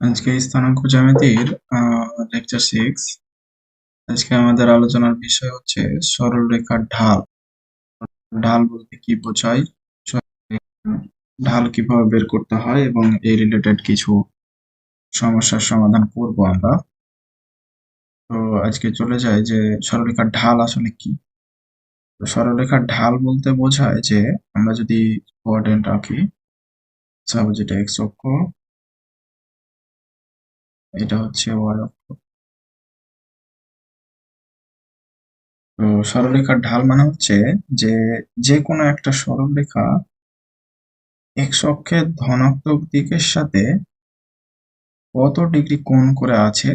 আজকে স্থানাঙ্ক জ্যামিতির lecture six আজকে আমাদের আলোচনার বিষয় হচ্ছে সরলরেখার ঢাল। ঢাল বলতে কি বোঝায়? ঢাল কীভাবে বের করতে হয় এবং এই রিলেটেড কিছু সমস্যার সমাধান করব আমরা। তো আজকে চলে যায় যে সরলরেখার ঢাল আসলে কি? সরলরেখার ঢাল বলতে বোঝায় যে আমরা যদি কোঅর্ডিনেট রাখি সাপোজ এক্স অক্ষ এটা হচ্ছে ওয়াই অক্ষ। তো সরলরেখার ঢাল মানে হচ্ছে যে যে কোনো একটা সরলরেখা এক্স অক্ষের ধনাত্মক দিকের সাথে কত ডিগ্রি কোণ করে আছে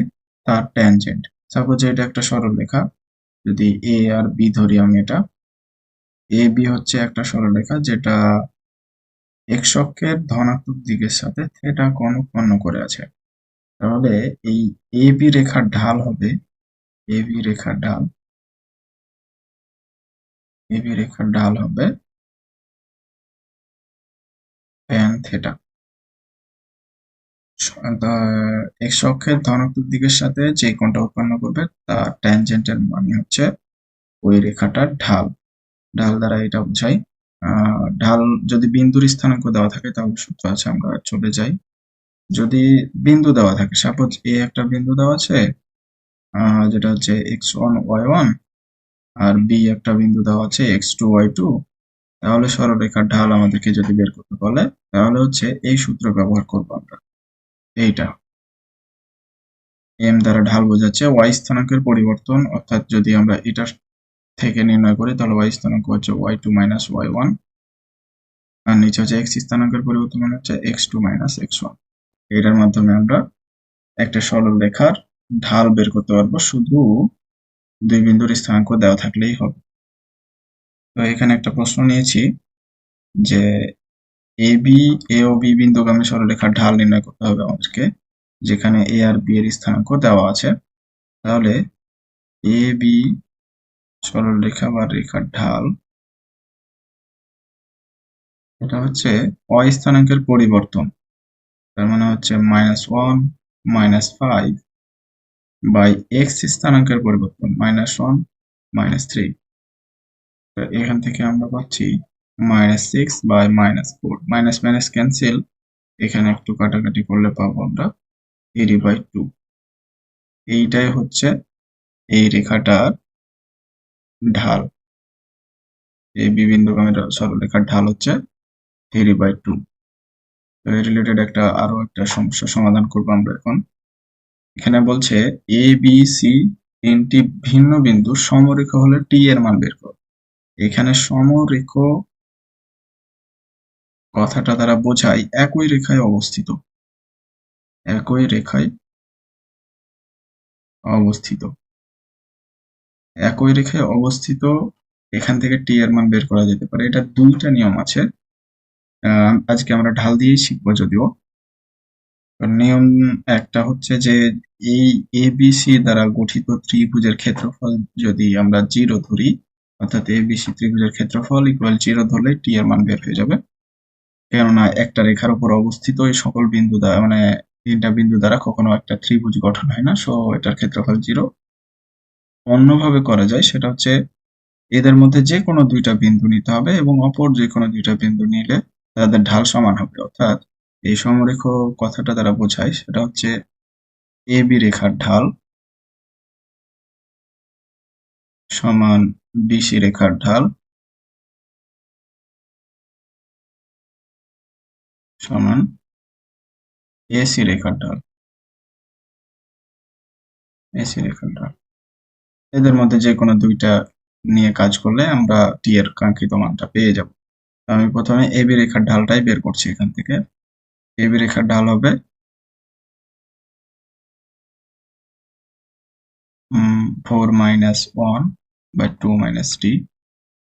তার ট্যানজেন্ট সাপোজ এটা একটা সরলরেখা, যদি এ আর বি ধরি আমি এটা এ বি হচ্ছে একটা সরলরেখা যেটা এক্স অক্ষের ধনাত্মক দিকের সাথে থেটা কোণ উৎপন্ন করে আছে। তাহলে এই এ বি রেখার ঢাল হবে এ বি রেখার ঢাল। এ বি রেখার ঢাল হবে ট্যান থেটা এক্স অক্ষের ধনাত্মক দিকের সাথে যে কোণটা উৎপন্ন করবে তার ট্যানজেন্টের মানে হচ্ছে ওই রেখাটার ঢাল। ঢাল দ্বারা এটা বোঝাই ঢাল যদি বিন্দুর স্থানাঙ্ক দেওয়া থাকে, তাহলে সূত্র আছে, আমরা চলে যাই। যদি বিন্দু দেওয়া থাকে সাপোজ এ একটা বিন্দু দেওয়া আছে যেটা হচ্ছে এক্স ওয়ান ওয়াই ওয়ান আর বি একটা বিন্দু দেওয়া আছে এক্স টু ওয়াই টু তাহলে সরলরেখার ঢাল আমাদেরকে যদি বের করতে বলে, তাহলে হচ্ছে এই সূত্র ব্যবহার করব আমরা। এইটা। এম দ্বারা ঢাল বোঝাচ্ছে ওয়াই স্থানাঙ্কের পরিবর্তন, অর্থাৎ যদি আমরা এটা থেকে নির্ণয় করি, তাহলে ওয়াই স্থানাঙ্ক হচ্ছে Y two minus Y one আর নিচে হচ্ছে এক্স স্থানাঙ্কের পরিবর্তন মানে হচ্ছে X two minus X one এটার মাধ্যমে আমরা একটা সরল রেখার ঢাল বের করতে পারব। শুধু দুই বিন্দুর স্থানাঙ্ক দেওয়া থাকলেই হবে। তো এখানে একটা প্রশ্ন নিয়েছি যে A B A O B বিন্দুগামী সরলরেখার ঢাল নির্ণয় করতে হবে আমাদেরকে, যেখানে এ আর বি এর স্থানাঙ্ক দেওয়া আছে। তাহলে এ বি সরলরেখা বা রেখার ঢাল, এটা হচ্ছে অ স্থানাঙ্কের পরিবর্তন। তার মানে হচ্ছে minus one minus five by X স্থানাঙ্কের পরিবর্তন মাইনাস ওয়ান মাইনাস থ্রি এখান থেকে আমরা পাচ্ছি minus six by minus four minus minus cancel এখানে একটু কাটাকাটি করলে পাবো আমরা এডি বাই টু এইটাই হচ্ছে এই রেখাটার ঢাল। এই বিবিন্দুগামী সরলরেখার ঢাল হচ্ছে থ্রি বাই টু রিলেটেড একটা আরও একটা সমস্যা সমাধান করব আমরা এখন। এখানে বলছে এ বি সি তিনটি ভিন্ন বিন্দু সমরেখ হলে টি এর মান বের করো। এখানে সমরেখ কথাটা দ্বারা বোঝায় একই রেখায় অবস্থিত। একই রেখায় অবস্থিত। একই রেখায় অবস্থিত, এখান থেকে টি এর মান বের করা যেতে পারে। এটা দুইটা নিয়ম আছে। আজকে আমরা ঢাল দিয়েই শিখব যদিও। নিয়ম একটা হচ্ছে যে এই এবিসি দ্বারা গঠিত ত্রিভুজের ক্ষেত্রফল যদি আমরা জিরো ধরি, অর্থাৎ এবিসি ত্রিভুজের ক্ষেত্রফল ইকুয়াল জিরো ধরলে টি এর মান বের হয়ে যাবে। কেননা একটা রেখার উপর অবস্থিত এই সকল বিন্দু দ্বারা মানে তিনটা বিন্দু দ্বারা কখনো একটা ত্রিভুজ গঠন হয় না সো এটার ক্ষেত্রফল জিরো অন্যভাবে করা যায় সেটা হচ্ছে এদের মধ্যে যে কোনো দুইটা বিন্দু নিতে হবে এবং অপর যে কোনো দুইটা বিন্দু নিলে তাদের ঢাল সমান হবে। অর্থাৎ এই সমরেখ কথাটা তারা বোঝায়, সেটা হচ্ছে এ বি রেখার ঢাল সমান বিসি রেখার ঢাল সমান এসি রেখার ঢাল। এসি রেখার ঢাল। এদের মধ্যে যে কোনো দুইটা নিয়ে কাজ করলে আমরা টি এর কাঙ্ক্ষিত মানটা পেয়ে যাব। আমি প্রথমে এবি রেখার ঢালটাই বের করছি এখান থেকে। এবি রেখার ঢাল হবে four minus one by two minus T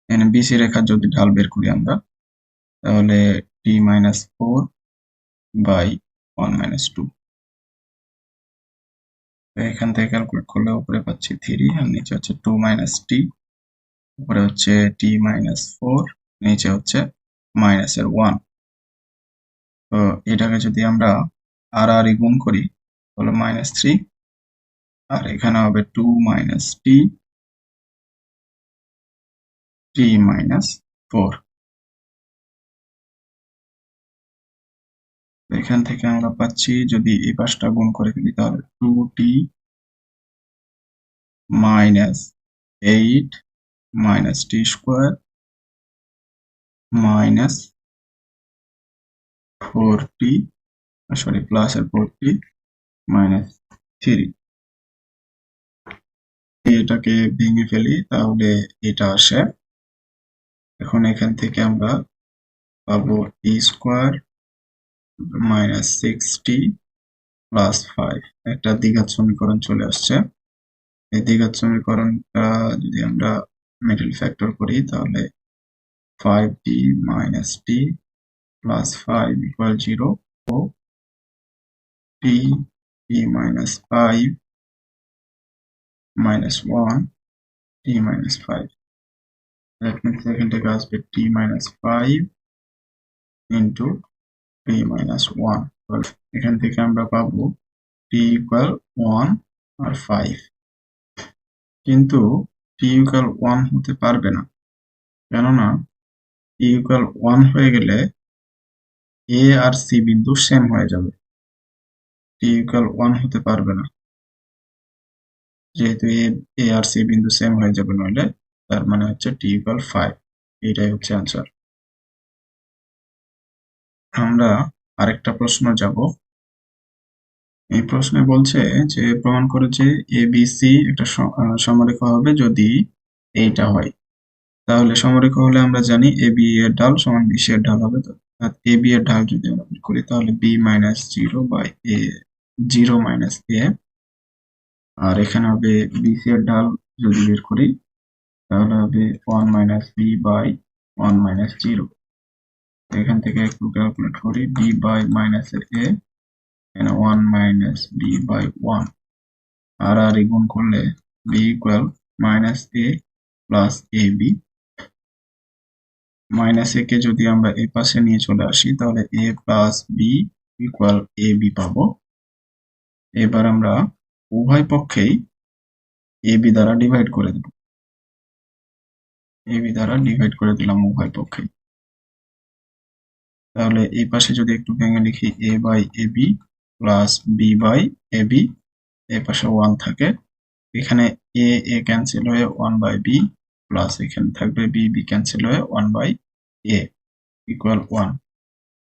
এখানে বিসি রেখার যদি ঢাল বের করি আমরা, তাহলে T minus four by one minus two এখান থেকে ক্যালকুলেট করলে উপরে পাচ্ছি থ্রি আর নিচে হচ্ছে টু মাইনাস টি উপরে হচ্ছে টি মাইনাস ফোর নিচে হচ্ছে মাইনাসের ওয়ান তো এটাকে যদি আমরা আর আর গুণ করি, তাহলে মাইনাস থ্রি আর এখানে হবে two minus T T minus four এখান থেকে আমরা পাচ্ছি, যদি এই পাশটা গুণ করে ফেলি, তাহলে two T minus eight minus T square minus four T sorry plus এর ফোর টি মাইনাস থ্রি। এটাকে ভেঙে ফেলি, তাহলে এটা আসে। এখন এখান থেকে আমরা পাবো T square minus sixty plus five একটা দ্বিঘাত সমীকরণ চলে আসছে। এই দ্বিঘাত সমীকরণটা যদি আমরা মিডল ফ্যাক্টর করি, তাহলে five T minus T plus five equal zero O T T minus five minus one T minus five that means এখান থেকে আসবে T minus five into T minus one এখান থেকে আমরা পাবো টি ইকুয়াল ওয়ান আর five কিন্তু T equal one হতে পারবে না কেননা টি ইকুয়াল ওয়ান হয়ে গেলে এ আর সি বিন্দু সেম হয়ে যাবে। টি ইকুয়াল ওয়ান হতে পারবে না। যেহেতু এ আর সি বিন্দু সেম হয়ে যাবে নইলে, তার মানে হচ্ছে টি ইকুয়াল ফাইভ এটাই হচ্ছে অ্যান্সার আমরা আরেকটা প্রশ্ন যাব। এই প্রশ্নে বলছে যে, প্রমাণ করে যে এ বি সি একটা সমরেখা হবে যদি এইটা হয়। তাহলে সমরেখা হলে আমরা জানি এ বি এর ঢাল সমান বিসি এর ঢাল হবে তো। এ বি এর ঢাল যদি আমরা করি, তাহলে B minus zero by A, zero minus A. আর এখানে হবে বি সি এর ঢাল যদি বের করি, তাহলে হবে one minus B by one minus zero. এখান থেকে একটু ক্যালকুলেট করি, B by minus A one minus B by one. আর আর গুণ করলে B equal minus A plus A B. Minus A যদি আমরা এ পাশে নিয়ে চলে আসি, তাহলে A plus B equal A B পাবো। এবার আমরা উভয় পক্ষেই এ বি দ্বারা ডিভাইড করে দেব। এ বি দ্বারা ডিভাইড করে দিলাম উভয় পক্ষেই। তাহলে এই পাশে যদি একটু ভেঙে লিখি A by A B plus B by A B এ পাশে ওয়ান থাকে। এখানে এ এ ক্যান্সেল হয়ে ওয়ান বাই বি প্লাস এখানে থাকবে বি বি ক্যান্সেল হয়ে one by A equal one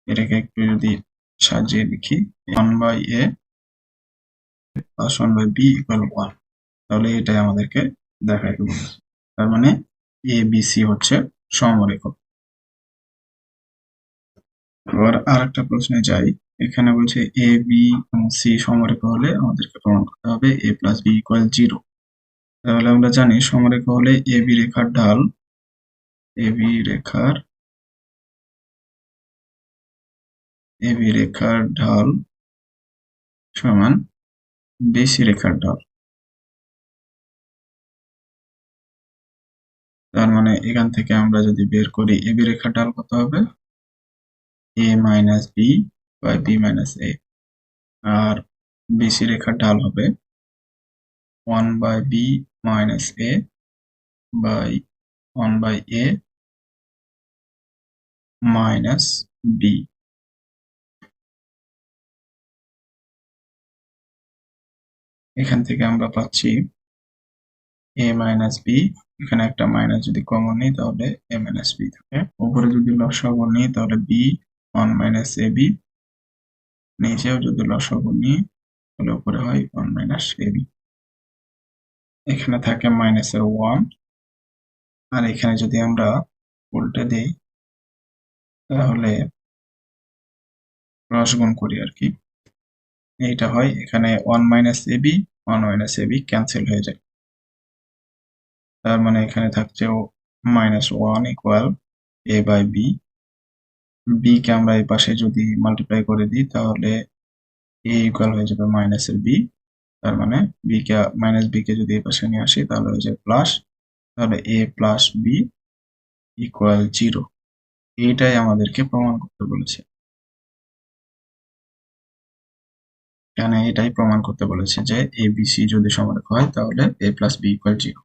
এটাকে একটু যদি সাজিয়ে লিখি one by A plus one by B equal one তাহলে এটাই আমাদেরকে দেখাইতে বলেছে তার মানে এ বি সি হচ্ছে সমরেখ। এবার আর একটা প্রশ্নে যাই। এখানে বলছে এ বি সি সমরেখা হলে আমাদেরকে প্রমাণ করতে হবে A plus B equal zero তাহলে আমরা জানি সমরেখা হলে এ বি রেখার ঢাল, এ বি রেখার, এ বি রেখার ঢাল সমান বেশি রেখার ঢাল। তার মানে এখান থেকে আমরা যদি বের করি এ বি রেখার ঢাল কত হবে? A minus B by B minus A. R BC রেখার ঢাল হবে one by B minus A by one by A minus B এখান থেকে আমরা পাচ্ছি এ মাইনাস বি এখানে একটা মাইনাস যদি কমন নিই, তাহলে এ মাইনাস বি থাকে। উপরে যদি লসাগু নিই, তাহলে B one minus A B নিচেও যদি লসাগু নিই, তাহলে উপরে হয় ওয়ান মাইনাস এ বি এখানে থাকে মাইনাসের ওয়ান আর এখানে যদি আমরা উল্টে দিই, তাহলে ক্রস গুণ করি আর কি। এইটা হয় এখানে one minus A B one minus A B cancel হয়ে যায়। তার মানে এখানে থাকছে minus one equal A by B B কে আমরা এই পাশে যদি মাল্টিপ্লাই করে দিই, তাহলে এ ইকুয়াল হয়ে যাবে মাইনাসের বি তার মানে বি কে মাইনাস বি কে যদি এই পাশে নিয়ে আসি, তাহলে হয়ে যায় প্লাস তাহলে A plus B equal zero এইটাই আমাদেরকে প্রমাণ করতে বলেছে। এখানে এটাই প্রমাণ করতে বলেছে যে এ বি সি যদি সমারক হয়, তাহলে A plus B equal zero